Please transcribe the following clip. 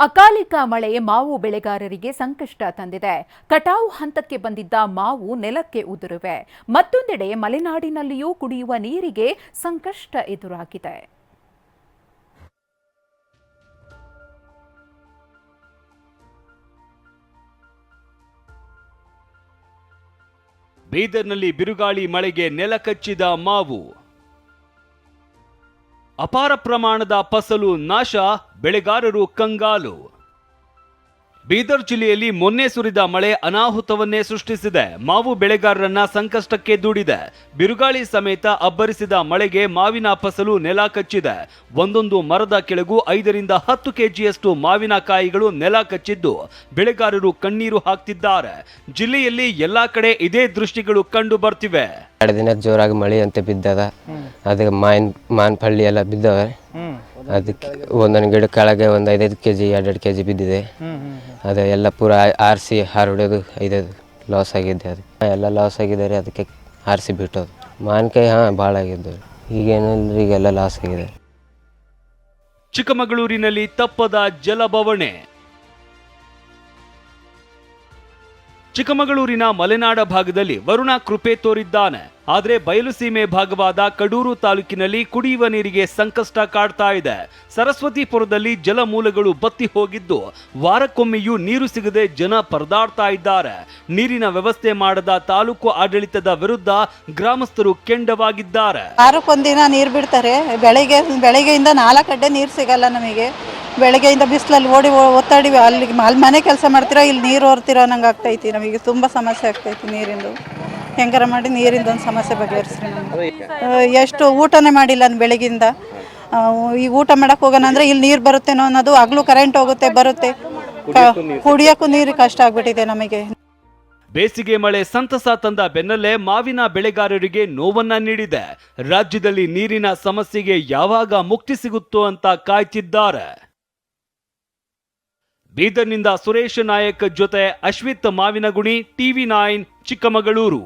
ಅಕಾಲಿಕ ಮಳೆ ಮಾವು ಬೆಳೆಗಾರರಿಗೆ ಸಂಕಷ್ಟ ತಂದಿದೆ. ಕಟಾವು ಹಂತಕ್ಕೆ ಬಂದಿದ್ದ ಮಾವು ನೆಲಕ್ಕೆ ಉದುರಿವೆ. ಮತ್ತೊಂದೆಡೆ ಮಲೆನಾಡಿನಲ್ಲಿಯೂ ಕುಡಿಯುವ ನೀರಿಗೆ ಸಂಕಷ್ಟ ಎದುರಾಗಿದೆ. ಬೀದರ್ನಲ್ಲಿ ಬಿರುಗಾಳಿ ಮಳೆಗೆ ನೆಲಕಚ್ಚಿದ ಮಾವು. ಅಪಾರ ಪ್ರಮಾಣದ ಫಸಲು ನಾಶ ಬೆಳೆಗಾರರು ಕಂಗಾಲು. ಬೀದರ್ ಜಿಲ್ಲೆಯಲ್ಲಿ ಮೊನ್ನೆ ಸುರಿದ ಮಳೆ ಅನಾಹುತವನ್ನೇ ಸೃಷ್ಟಿಸಿದೆ. ಮಾವು ಬೆಳೆಗಾರರನ್ನ ಸಂಕಷ್ಟಕ್ಕೆ ದೂಡಿದೆ. ಬಿರುಗಾಳಿ ಸಮೇತ ಅಬ್ಬರಿಸಿದ ಮಳೆಗೆ ಮಾವಿನ ಫಸಲು ನೆಲ ಕಚ್ಚಿದೆ. ಒಂದೊಂದು ಮರದ ಕೆಳಗೂ ಐದರಿಂದ ಹತ್ತು ಕೆಜಿಯಷ್ಟು ಮಾವಿನ ಕಾಯಿಗಳು ನೆಲ ಕಚ್ಚಿದ್ದು ಬೆಳೆಗಾರರು ಕಣ್ಣೀರು ಹಾಕ್ತಿದ್ದಾರೆ. ಜಿಲ್ಲೆಯಲ್ಲಿ ಎಲ್ಲಾ ಕಡೆ ಇದೇ ದೃಷ್ಟಿಗಳು ಕಂಡು ಬರ್ತಿವೆ. ಎರಡು ದಿನ ಜೋರಾಗಿ ಮಳೆ ಅಂತ ಬಿದ್ದದ ಅದಕ್ಕೆ ಮಾವಿನ ಮಾವಿನ ಪಳ್ಳಿ ಎಲ್ಲ ಬಿದ್ದವೆ. ಅದಕ್ಕೆ ಒಂದೊಂದು ಗಿಡ ಕೆಳಗೆ ಒಂದು ಐದೈದು ಕೆ ಜಿ ಎರಡೆರಡು ಕೆ ಜಿ ಬಿದ್ದಿದೆ. ಅದು ಎಲ್ಲ ಪೂರ ಆರಿಸಿ ಹಾರೊಡೆದು ಐದೈದು ಲಾಸ್ ಆಗಿದೆ ಅದು. ಎಲ್ಲ ಲಾಸ್ ಆಗಿದ್ದಾರೆ ಅದಕ್ಕೆ ಆರಿಸಿ ಬಿಟ್ಟೋದು ಮಾವಿನಕಾಯಿ, ಹಾಂ, ಭಾಳ ಆಗಿದ್ದು. ಈಗೇನಿಲ್ಲ ಈಗೆಲ್ಲ ಲಾಸ್ ಆಗಿದೆ. ಚಿಕ್ಕಮಗಳೂರಿನಲ್ಲಿ ತಪ್ಪದ ಜಲಬವಣೆ ಚಿಕ್ಕಮಗಳೂರಿನ ಮಲೆನಾಡ ಭಾಗದಲ್ಲಿ ವರುಣ ಕೃಪೆ ತೋರಿದ್ದಾನೆ. ಆದ್ರೆ ಬಯಲುಸೀಮೆ ಭಾಗವಾದ ಕಡೂರು ತಾಲೂಕಿನಲ್ಲಿ ಕುಡಿಯುವ ನೀರಿಗೆ ಸಂಕಷ್ಟ ಕಾಡ್ತಾ ಇದೆ. ಸರಸ್ವತಿಪುರದಲ್ಲಿ ಜಲಮೂಲಗಳು ಬತ್ತಿ ಹೋಗಿದ್ದು, ವಾರಕ್ಕೊಮ್ಮೆಯೂ ನೀರು ಸಿಗದೆ ಜನ ಪರದಾಡ್ತಾ ಇದ್ದಾರೆ. ನೀರಿನ ವ್ಯವಸ್ಥೆ ಮಾಡದ ತಾಲೂಕು ಆಡಳಿತದ ವಿರುದ್ಧ ಗ್ರಾಮಸ್ಥರು ಕೆಂಡವಾಗಿದ್ದಾರೆ. ವಾರಕ್ಕೊಂದಿನ ನೀರು ಬಿಡ್ತಾರೆ. ಬೆಳಿಗ್ಗೆ, ಬೆಳಿಗ್ಗೆಯಿಂದ ನಾಲ್ಕು ಗಂಟೆ ನೀರು ಸಿಗಲ್ಲ ನಮಗೆ. ಬೆಳಗ್ಗೆಯಿಂದ ಬಿಸಿಲಲ್ಲಿ ಓಡಿ ಒತ್ತಾಡಿ ಅಲ್ಲಿಗೆ ಅಲ್ಲಿ ಮನೆ ಕೆಲಸ ಮಾಡ್ತಿರೋ, ಇಲ್ಲಿ ನೀರು ಓರ್ತಿರೋ ನಂಗೆ ಆಗ್ತೈತಿ. ನಮಗೆ ತುಂಬ ಸಮಸ್ಯೆ ಆಗ್ತೈತಿ ನೀರಿಂದು. ಹೆಂಗಾರ ಮಾಡಿ ನೀರಿಂದ ಒಂದು ಸಮಸ್ಯೆ ಬಗೆಹರಿಸ್ರಿ ನಮ್ಗೆ. ಎಷ್ಟು ಊಟನೇ ಮಾಡಿಲ್ಲ ನಾನು ಬೆಳಗಿಂದ ಈಗ ಊಟ ಮಾಡಕ್ಕೆ ಹೋಗೋಣ ಅಂದರೆ ಇಲ್ಲಿ ನೀರು ಬರುತ್ತೇನೋ ಅನ್ನೋದು ಆಗ್ಲು ಕರೆಂಟ್ ಹೋಗುತ್ತೆ ಬರುತ್ತೆ. ಕುಡಿಯೋಕ್ಕೂ ನೀರು ಕಷ್ಟ ಆಗ್ಬಿಟ್ಟಿದೆ ನಮಗೆ. ಬೇಸಿಗೆ ಮಳೆ ಸಂತಸ ತಂದ ಬೆನ್ನಲ್ಲೇ ಮಾವಿನ ಬೆಳೆಗಾರರಿಗೆ ನೋವನ್ನ ನೀಡಿದೆ. ರಾಜ್ಯದಲ್ಲಿ ನೀರಿನ ಸಮಸ್ಯೆಗೆ ಯಾವಾಗ ಮುಕ್ತಿ ಸಿಗುತ್ತೋ ಅಂತ ಕಾಯ್ತಿದ್ದಾರೆ. ಬೀದರ್ನಿಂದ ಸುರೇಶ್ ನಾಯಕ್ ಜೊತೆ ಅಶ್ವಿತ್ ಮಾವಿನಗುಣಿ ಟಿವಿ ನೈನ್ ಚಿಕ್ಕಮಗಳೂರು.